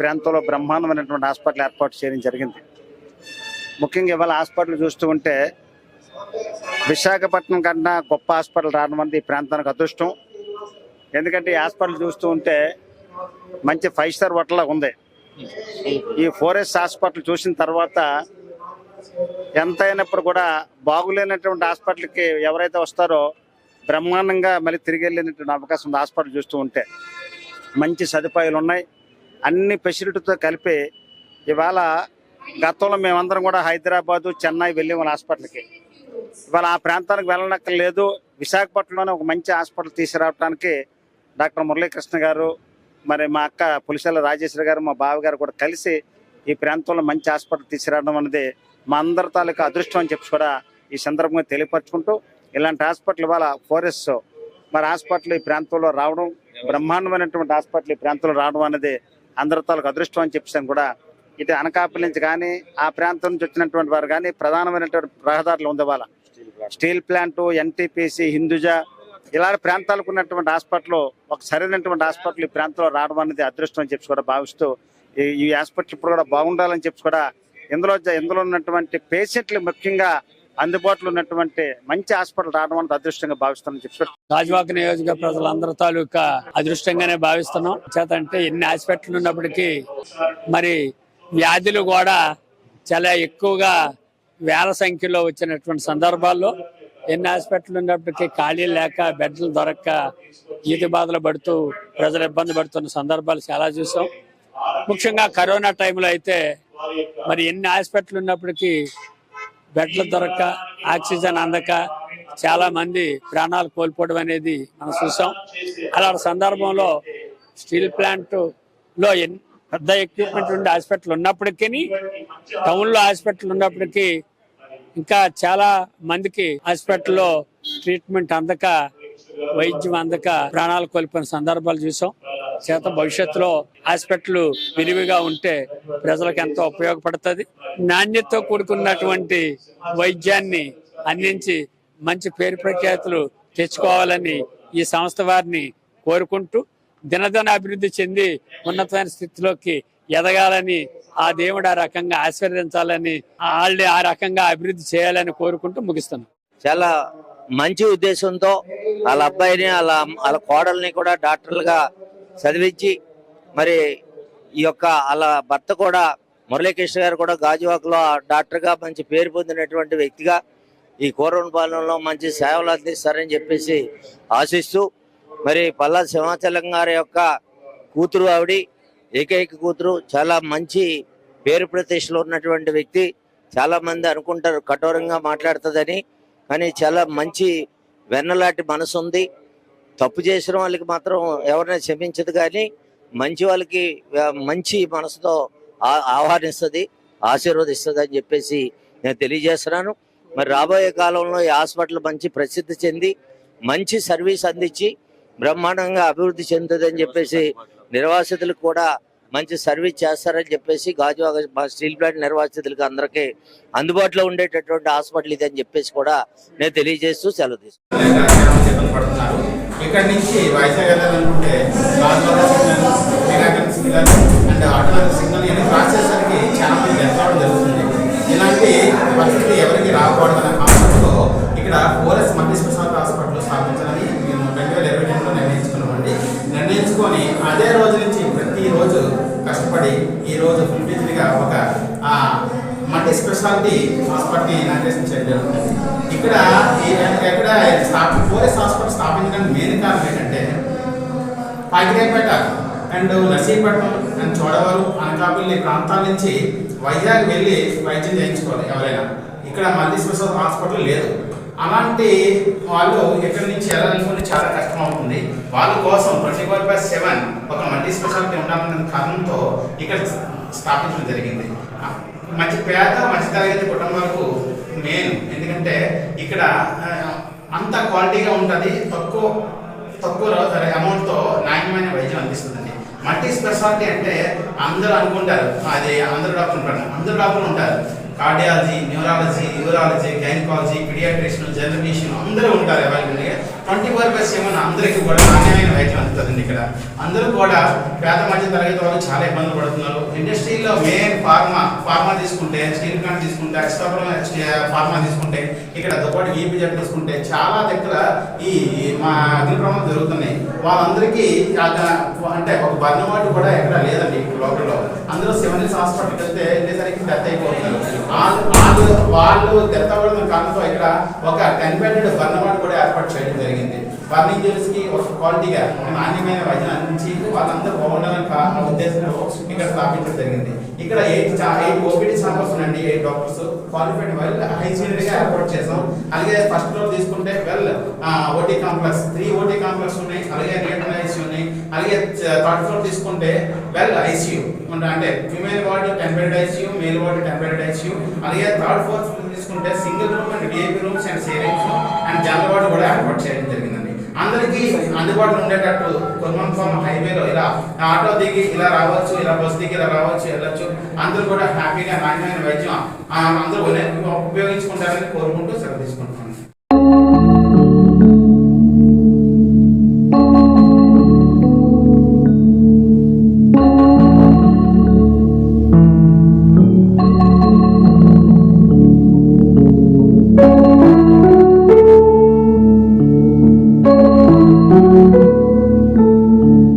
ప్రాంతంలో బ్రహ్మాండమైనటువంటి హాస్పిటల్ ఏర్పాటు చేయడం జరిగింది. ముఖ్యంగా ఇవాళ హాస్పిటల్ చూస్తూ ఉంటే విశాఖపట్నం కన్నా గొప్ప హాస్పిటల్ రావడం అనేది ఈ ప్రాంతానికి అదృష్టం. ఎందుకంటే ఈ హాస్పిటల్ చూస్తూ ఉంటే మంచి ఫైవ్ స్టార్ హోటల్ లాగా ఉంది. ఈ ఫోరెస్ట్ హాస్పిటల్ చూసిన తర్వాత ఎంత అయినప్పుడు కూడా బాగులేనటువంటి హాస్పిటల్కి ఎవరైతే వస్తారో బ్రహ్మాండంగా మళ్ళీ తిరిగి వెళ్ళినటువంటి అవకాశం ఉంది హాస్పిటల్ చూస్తూ ఉంటే. మంచి సదుపాయాలు ఉన్నాయి. అన్ని ఫెసిలిటీతో కలిపి ఇవాళ గతంలో మేమందరం కూడా హైదరాబాదు చెన్నై వెళ్ళి వాళ్ళ హాస్పిటల్కి. ఇవాళ ఆ ప్రాంతానికి వెళ్ళనక్కర్లేదు. విశాఖపట్నంలోనే ఒక మంచి హాస్పిటల్ తీసుకురావడానికి డాక్టర్ మురళీకృష్ణ గారు మరి మా అక్క పులిసెల రాజేశ్వరి గారు మా బావ గారు కూడా కలిసి ఈ ప్రాంతంలో మంచి హాస్పిటల్ తీసుకురావడం అనేది మా అందరి తాలూకా అదృష్టం అని చెప్పి కూడా ఈ సందర్భంగా తెలియపరచుకుంటూ ఇలాంటి హాస్పిటల్ ఇవాళ ఫోరెస్ట్ మరి హాస్పిటల్ ఈ ప్రాంతంలో రావడం బ్రహ్మాండమైనటువంటి హాస్పిటల్ ఈ ప్రాంతంలో రావడం అనేది అందరి తాలూకు అదృష్టం అని చెప్పేసి కూడా ఇది అనకాపల్లి నుంచి కానీ ఆ ప్రాంతం నుంచి వచ్చినటువంటి వారు కానీ ప్రధానమైనటువంటి రహదారులు ఉంది వాళ్ళ స్టీల్ ప్లాంట్ ఎన్టీపీసీ హిందూజా ఇలాంటి ప్రాంతాలకు ఉన్నటువంటి హాస్పిటల్ ఒక సరైనటువంటి హాస్పిటల్ ఈ ప్రాంతంలో రావడం అనేది అదృష్టం అని చెప్పి కూడా భావిస్తూ ఈ- హాస్పిటల్ ఇప్పుడు కూడా బాగుండాలని చెప్పి కూడా ఇందులో ఇందులో ఉన్నటువంటి పేషెంట్లు ముఖ్యంగా అందుబాటులో ఉన్నటువంటి మంచి హాస్పిటల్ రావడం అనేది అదృష్టంగా భావిస్తానని చెప్పారు రాజవాక నియోజక ప్రజలందరి తాలూకా అదృష్టంగానే భావిస్తున్నాం. చేతంటే ఎన్ని హాస్పిటల్ ఉన్నప్పటికీ మరి వ్యాధులు కూడా చాలా ఎక్కువగా వేల సంఖ్యలో వచ్చినటువంటి సందర్భాల్లో ఎన్ని హాస్పిటల్ ఉన్నప్పటికీ ఖాళీ లేక బెడ్లు దొరక్క ఈతి బాధలు పడుతూ ప్రజలు ఇబ్బంది పడుతున్న సందర్భాలు చాలా చూసాం. ముఖ్యంగా కరోనా టైంలో అయితే మరి ఎన్ని హాస్పిటల్ ఉన్నప్పటికీ బెడ్లు దొరక్క ఆక్సిజన్ అందక చాలా మంది ప్రాణాలు కోల్పోవడం అనేది మనం చూసాం. అలాంటి సందర్భంలో స్టీల్ ప్లాంట్లో పెద్ద ఎక్విప్మెంట్ ఉండే హాస్పిటల్ ఉన్నప్పటికీ టౌన్లో హాస్పిటల్ ఉన్నప్పటికీ ఇంకా చాలా మందికి హాస్పిటల్లో ట్రీట్మెంట్ అందక వైద్యం అందక ప్రాణాలు కోల్పోయిన సందర్భాలు చూసాం. చేత భవిష్యత్తులో హాస్పిటల్ విరివిగా ఉంటే ప్రజలకు ఎంతో ఉపయోగపడుతుంది. నాణ్యతతో కూడుకున్నటువంటి వైద్యాన్ని అందించి మంచి పేరు ప్రఖ్యాతులు తెచ్చుకోవాలని ఈ సంస్థ వారిని కోరుకుంటూ దినదిన అభివృద్ధి చెంది ఉన్నతమైన స్థితిలోకి ఎదగాలని ఆ దేవుడు ఆ రకంగా ఆశీర్వదించాలని వాళ్ళని ఆ రకంగా అభివృద్ధి చేయాలని కోరుకుంటూ ముగిస్తున్నాం. చాలా మంచి ఉద్దేశంతో వాళ్ళ అబ్బాయిని వాళ్ళ వాళ్ళ కోడల్ని కూడా డాక్టర్లుగా చదివించి మరి ఈ యొక్క అలా భర్త కూడా మురళీకృష్ణ గారు కూడా గాజువాకలో డాక్టర్గా మంచి పేరు పొందినటువంటి వ్యక్తిగా ఈ పాలనలో మంచి సేవలు అందిస్తారని చెప్పేసి ఆశిస్తూ మరి పల్లా సింహాచలం గారి యొక్క కూతురు ఆవిడ ఏకైక కూతురు చాలా మంచి పేరు ప్రతిష్టలు ఉన్నటువంటి వ్యక్తి. చాలా మంది అనుకుంటారు కఠోరంగా మాట్లాడుతుందని కానీ చాలా మంచి వెన్నలాంటి మనసు ఉంది. తప్పు చేసిన వాళ్ళకి మాత్రం ఎవరైనా క్షమించదు కానీ మంచి వాళ్ళకి మంచి మనసుతో ఆహ్వానిస్తుంది ఆశీర్వదిస్తుంది అని చెప్పేసి నేను తెలియజేస్తున్నాను. మరి రాబోయే కాలంలో ఈ హాస్పిటల్ మంచి ప్రసిద్ధి చెంది మంచి సర్వీస్ అందించి బ్రహ్మాండంగా అభివృద్ధి చెందుతుందని చెప్పేసి నిర్వాసితులకు కూడా మంచి సర్వీస్ చేస్తారని చెప్పేసి గాజువాగ మా స్టీల్ ప్లాంట్ నిర్వాసితులకు అందరికీ అందుబాటులో ఉండేటటువంటి హాస్పిటల్ ఇది అని చెప్పేసి కూడా నేను తెలియజేస్తూ సెలవు తీసుకున్నాను ఇక్కడ నుంచి వైజాగ్ వెళ్ళాలనుకుంటే గాజువాక సిగ్నల్ మీనాకర్ సిగ్నల్ అండ్ ఆటోల సిగ్నల్ ఇవన్నీ క్రాస్ చేసరికి చాలా మంది ఎంతవడం జరుగుతుంది. ఇలాంటి పరిస్థితి ఎవరికి రాకూడదనే కాన్సెప్ట్తో ఇక్కడ ఫోరెస్ట్ మల్టీ స్పెషాలిటీ హాస్పిటల్ స్థాపించాలని మేము రెండు వేల ఇరవై రెండులో నిర్ణయించుకున్నామండి. నిర్ణయించుకొని అదే రోజు నుంచి ప్రతిరోజు కష్టపడి ఈ రోజు ఫుల్ ఒక మల్టీ స్పెషాలిటీ హాస్పిటల్ ఇనాగ్రేషన్ చేయడం ఇక్కడ ఎక్కడ స్థాపి హాస్పిటల్ స్థాపించడానికి మెయిన్ కారణం ఏంటంటే పాకిరేపేట అండ్ నర్సీపట్నం అండ్ చోడవరం అనకాపల్లి ప్రాంతాల నుంచి వైజాగ్ వెళ్ళి వైద్యం చేయించుకోవాలి ఎవరైనా. ఇక్కడ మల్టీ స్పెషల్ హాస్పిటల్ లేదు. అలాంటి వాళ్ళు ఇక్కడి నుంచి వెళ్ళాలనుకుంటే చాలా కష్టం అవుతుంది వాళ్ళ కోసం ట్వంటీ ఫోర్ బై సెవెన్ ఒక మల్టీ స్పెషాలిటీ ఉండాలనే కారణంతో ఇక్కడ స్థాపించడం జరిగింది. మంచి పేద మంచి తరగతి కుటుంబాలకు మెయిన్ ఎందుకంటే ఇక్కడ అంత క్వాలిటీగా ఉంటుంది తక్కువ తక్కువ అమౌంట్తో నాణ్యమైన వైద్యం అందిస్తుందండి. మల్టీ స్పెషాలిటీ అంటే అందరూ అనుకుంటారు. అది అందరు డాక్టర్లు ఉంటారు. అందరు డాక్టర్లు ఉంటారు. Cardiology neurology urology gynaecology paediatrician general అందరూ ఉంటారు అవైలబుల్గా. ట్వంటీ ఫోర్ బై సెవెన్ అందరికీ కూడా నాణ్యమైన వైద్యం అందుతుందండి ఇక్కడ. అందరూ కూడా పేద మధ్య తరగతి వాళ్ళు చాలా ఇబ్బందులు పడుతున్నారు. స్టీల్లో మెయిన్ ఫార్మా ఫార్మా తీసుకుంటే స్టీల్ ప్లాంట్ తీసుకుంటే అక్షతాపురం ఫార్మా తీసుకుంటే ఇక్కడ దుప్పటి ఈపీజెడ్ తీసుకుంటే చాలా దగ్గర ఈ మా అగ్ని జరుగుతున్నాయి. వాళ్ళందరికీ అంటే ఒక బర్ణవాటు కూడా ఎక్కడ లేదండి లోకల్లో. అందరూ సివనిస్ హాస్పిటల్కి వెళ్తే వెళ్ళేసరికి డెత్ అయిపోతున్నారు. వాళ్ళు వాళ్ళు డెత్ అవ్వడం కారణంతో ఇక్కడ ఒక టెన్ బెడెడ్ బర్ణవాటు కూడా ఏర్పాటు చేయడం జరిగింది. బర్న్ ఇంజరీస్కి ఒక క్వాలిటీగా నాణ్యమైన వైద్యం అందించి వాళ్ళందరూ బాగుండాలని ఆ ఉద్దేశంలో ఇక్కడ స్థాపించడం జరిగింది. ఇక్కడ ఎయిట్ ఎయిట్ ఓపీడీ ఛాంబర్స్ ఉన్నాయండి ఎయిట్ డాక్టర్స్ క్వాలిఫైడ్ వెల్ హైజీనిక్గా ఏర్పాటు చేసాం. అలాగే ఫస్ట్ ఫ్లోర్ తీసుకుంటే well OT complex three OT complex ఉన్నాయి అలాగే రియల్ ఐసీయూ ఉన్నాయి అలాగే థర్డ్ ఫ్లోర్ తీసుకుంటే వెల్ ఐసీయూ అంటే female ward temperate ICU male ward temperate ICU అలాగే థర్డ్ ఫోర్త్ ఫ్లోర్ తీసుకుంటే single room and VIP rooms and sharings and general ward కూడా ఏర్పాటు చేయడం జరిగింది. అందరికీ అందుబాటులో ఉండేటట్టు కొర్మన్ ఫార్మ్ హైవేలో ఇలా ఆటో దిగి ఇలా రావచ్చు ఇలా బస్ దిగి ఇలా రావచ్చు వెళ్ళొచ్చు. అందరూ కూడా హ్యాపీగా నాణ్యమైన వైద్యం అందరూ ఉపయోగించుకుంటారని కోరుకుంటూ సెలవు తీసుకుంటారు